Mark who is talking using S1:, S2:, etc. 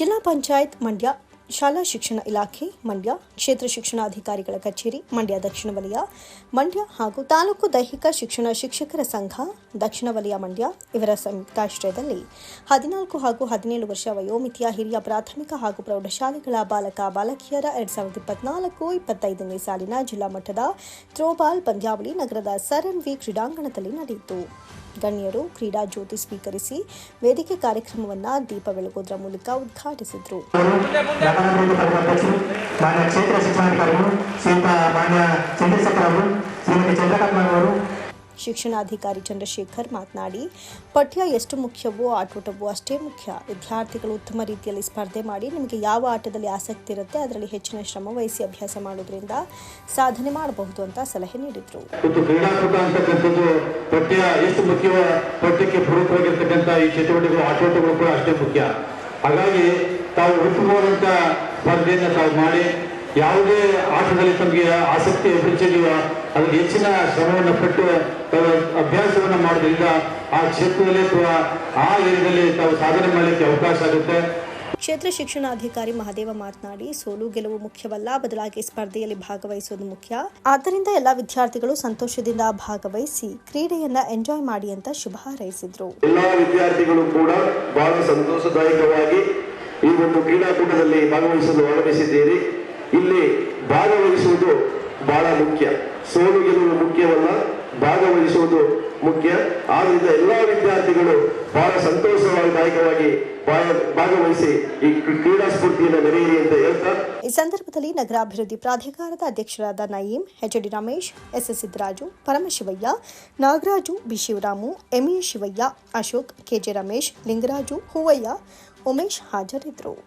S1: ಜಿಲ್ಲಾ ಪಂಚಾಯತ್ ಮಂಡ್ಯ, ಶಾಲಾ ಶಿಕ್ಷಣ ಇಲಾಖೆ ಮಂಡ್ಯ, ಕ್ಷೇತ್ರ ಶಿಕ್ಷಣಾಧಿಕಾರಿಗಳ ಕಚೇರಿ, ಮಂಡ್ಯ ದಕ್ಷಿಣ ವಲಯ, ಮಂಡ್ಯ ಹಾಗೂ ತಾಲೂಕು ದೈಹಿಕ ಶಿಕ್ಷಣ ಶಿಕ್ಷಕರ ಸಂಘ, ದಕ್ಷಿಣ ವಲಯ ಮಂಡ್ಯ ಇವರ ಸಂಯುಕ್ತಾಶ್ರಯದಲ್ಲಿ ಹದಿನಾಲ್ಕು ಹಾಗೂ ಹದಿನೇಳು ವರ್ಷ ವಯೋಮಿತಿಯ ಹಿರಿಯ ಪ್ರಾಥಮಿಕ ಹಾಗೂ ಪ್ರೌಢಶಾಲೆಗಳ ಬಾಲಕ, ಬಾಲಕಿಯರ ಎರಡ್ ಸಾವಿರದ ಇಪ್ಪತ್ನಾಲ್ಕು ಇಪ್ಪತ್ತೈದನೇ ಸಾಲಿನ ಜಿಲ್ಲಾ ಮಟ್ಟದ ಥ್ರೋಬಾಲ್ ಪಂದ್ಯಾವಳಿ ನಗರದ ಸರ್ ವಿ ಕ್ರೀಡಾಂಗಣದಲ್ಲಿ ನಡೆಯಿತು. ಗಣ್ಯರು ಕ್ರೀಡಾ ಜ್ಯೋತಿ ಸ್ವೀಕರಿಸಿ ವೇದಿಕೆ ಕಾರ್ಯಕ್ರಮವನ್ನು ದೀಪ ಬೆಳಗೋದ್ರ ಮೂಲಕ ಉದ್ಘಾಟಿಸಿದರು
S2: ಘಟನಾಭಿವೃದ್ಧಿ ಪಡೆದ ಅಧ್ಯಕ್ಷರು ಮಾನ್ಯ ಕ್ಷೇತ್ರ ಶಿಕ್ಷಣಾಧಿಕಾರಿಗಳು ಶ್ರೀಯುತ ಮಾನ್ಯ ಚಂದ್ರಶೇಖರ್ ಅವರು ಶ್ರೀಮತಿ ಚಂದ್ರಕಾಂತ್ ಅವರು
S1: ಶಿಕ್ಷಣಾಧಿಕಾರಿ ಚಂದ್ರಶೇಖರ್ ಮಾತನಾಡಿ, ಪಠ್ಯ ಎಷ್ಟು ಮುಖ್ಯವೋ ಆಟೋಟವೂ ಅಷ್ಟೇ ಮುಖ್ಯ. ವಿದ್ಯಾರ್ಥಿಗಳು ಉತ್ತಮ ರೀತಿಯಲ್ಲಿ ಸ್ಪರ್ಧೆ ಮಾಡಿ ನಿಮಗೆ ಯಾವ ಆಟದಲ್ಲಿ ಆಸಕ್ತಿ ಇರುತ್ತೆ ಅದರಲ್ಲಿ ಹೆಚ್ಚಿನ ಶ್ರಮ ವಹಿಸಿ ಅಭ್ಯಾಸ ಮಾಡೋದ್ರಿಂದ ಸಾಧನೆ ಮಾಡಬಹುದು ಅಂತ ಸಲಹೆ ನೀಡಿದರು.
S3: ಅಷ್ಟೇ ಮುಖ್ಯ. ಹಾಗಾಗಿ ತಾವು ಉತ್ತಮವಾದಂತಹ ಸ್ಪರ್ಧೆಯನ್ನು ತಾವು ಮಾಡಿ ಯಾವುದೇ ಆಟದಲ್ಲಿ ತಮಗೆ ಆಸಕ್ತಿ ಅಭಿರುಚಿದೆಯೋ ಅದಕ್ಕೆ ಹೆಚ್ಚಿನ ಶ್ರಮವನ್ನು ಪಟ್ಟು ತಾವು ಅಭ್ಯಾಸವನ್ನು ಮಾಡೋದ್ರಿಂದ ಆ ಕ್ಷೇತ್ರದಲ್ಲಿ ಅಥವಾ ಆ ಏರಿಯಾದಲ್ಲಿ ತಾವು ಸಾಧನೆ ಮಾಡಲಿಕ್ಕೆ ಅವಕಾಶ ಆಗುತ್ತೆ.
S1: ಕ್ಷೇತ್ರ ಶಿಕ್ಷಣಾಧಿಕಾರಿ ಮಹದೇವ ಮಾತನಾಡಿ ಸೋಲು ಗೆಲುವು ಮುಖ್ಯವಲ್ಲ ಬದಲಾಗಿ ಸ್ಪರ್ಧೆಯಲ್ಲಿ ಭಾಗವಹಿಸುವುದು ಮುಖ್ಯ. ಆದ್ದರಿಂದ ಎಲ್ಲ ವಿದ್ಯಾರ್ಥಿಗಳು ಸಂತೋಷದಿಂದ ಭಾಗವಹಿಸಿ ಕ್ರೀಡೆಯನ್ನ ಎಂಜಾಯ್ ಮಾಡಿ ಅಂತ ಶುಭ ಹಾರೈಸಿದ್ರು.
S4: ಎಲ್ಲಾ ವಿದ್ಯಾರ್ಥಿಗಳು ಕೂಡ ಬಹಳ ಸಂತೋಷದಾಯಕವಾಗಿ ಈ ಒಂದು ಕ್ರೀಡಾಕೂಟದಲ್ಲಿ ಭಾಗವಹಿಸಲು ಆಗಮಿಸಿದ್ದೀರಿ. ಇಲ್ಲಿ ಭಾಗವಹಿಸುವುದು ಬಹಳ ಮುಖ್ಯ. ಸೋಲು ಗೆಲುವು ಮುಖ್ಯವಲ್ಲ, ಭಾಗವಹಿಸುವುದು ಮುಖ್ಯ. ಆದ್ರಿಂದ ಎಲ್ಲಾ ವಿದ್ಯಾರ್ಥಿಗಳು ಬಹಳ ಸಂತೋಷದಾಯಕವಾಗಿ ಭಾಗ- ಭಾಗವಹಿಸಿ ಈ ಕ್ರೀಡಾ ಸ್ಫೂರ್ತಿಯನ್ನು ನೆರೆಯಿರಿ
S1: ಈ ಸಂದರ್ಭದಲ್ಲಿ ನಗರಾಭಿವೃದ್ಧಿ ಪ್ರಾಧಿಕಾರದ ಅಧ್ಯಕ್ಷರಾದ Nayeem H D Ramesh S S Siddaraju, Paramashivaiah, Nagaraju, B Shivaramu M E Shivaiah, Ashok K J Ramesh, Lingaraju, Hoovaiah, Umesh ಹಾಜರಿದ್ದರು.